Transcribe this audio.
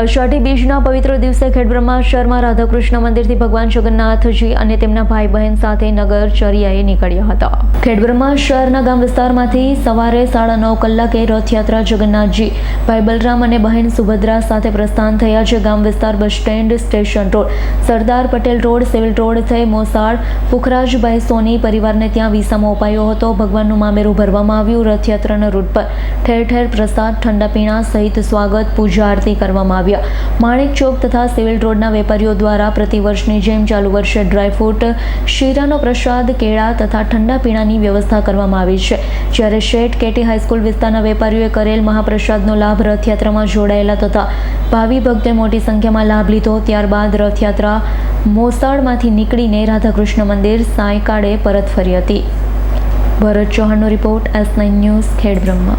અષાઢી બીજના પવિત્ર દિવસે ખેડબ્રહ્મા શહેરમાં રાધાકૃષ્ણ મંદિરથી ભગવાન જગન્નાથજી અને તેમના ભાઈ બહેન સાથે નગર ચરિયાએ નીકળ્યા હતા. ખેડબ્રહ્મા શહેરના ગામ વિસ્તારમાંથી સવારે સાડા નવ કલાકે રથયાત્રા જગન્નાથજી, ભાઈ બલરામ અને બહેન સુભદ્રા સાથે પ્રસ્થાન થયા છે ગામ વિસ્તાર bus stand station road, Sardar Patel road, civil road થઈ મોસાળ, પુખરાજભાઈ સોની પરિવારને ત્યાં વિસામો અપાયો હતો. ભગવાનનું મામેરું ભરવામાં આવ્યું. રથયાત્રાના રૂટ પર ઠેર ઠેર પ્રસાદ, ઠંડા પીણા સહિત સ્વાગત, પૂજા આરતી કરવામાં આવ્યા. માણેક ચોક તથા સિવિલ રોડના વેપારીઓ દ્વારા પ્રતિવર્ષની જેમ ચાલુ વર્ષે ડ્રાયફ્રૂટ શીરાનો પ્રસાદ, કેળા તથા ઠંડા પીણાની વ્યવસ્થા કરવામાં આવી છે. જ્યારે શેઠ કેટી હાઈસ્કૂલ વિસ્તારના વેપારીઓએ કરેલ મહાપ્રસાદનો લાભ રથયાત્રામાં જોડાયેલા તથા ભાવિ ભક્તોએ મોટી સંખ્યામાં લાભ લીધો, ત્યારબાદ રથયાત્રા મોસાળમાંથી નીકળીને રાધાકૃષ્ણ મંદિર સાયકાળે પરત ફરી હતી. Bharat ચૌહાણનો report S nine news, Khedbrahma.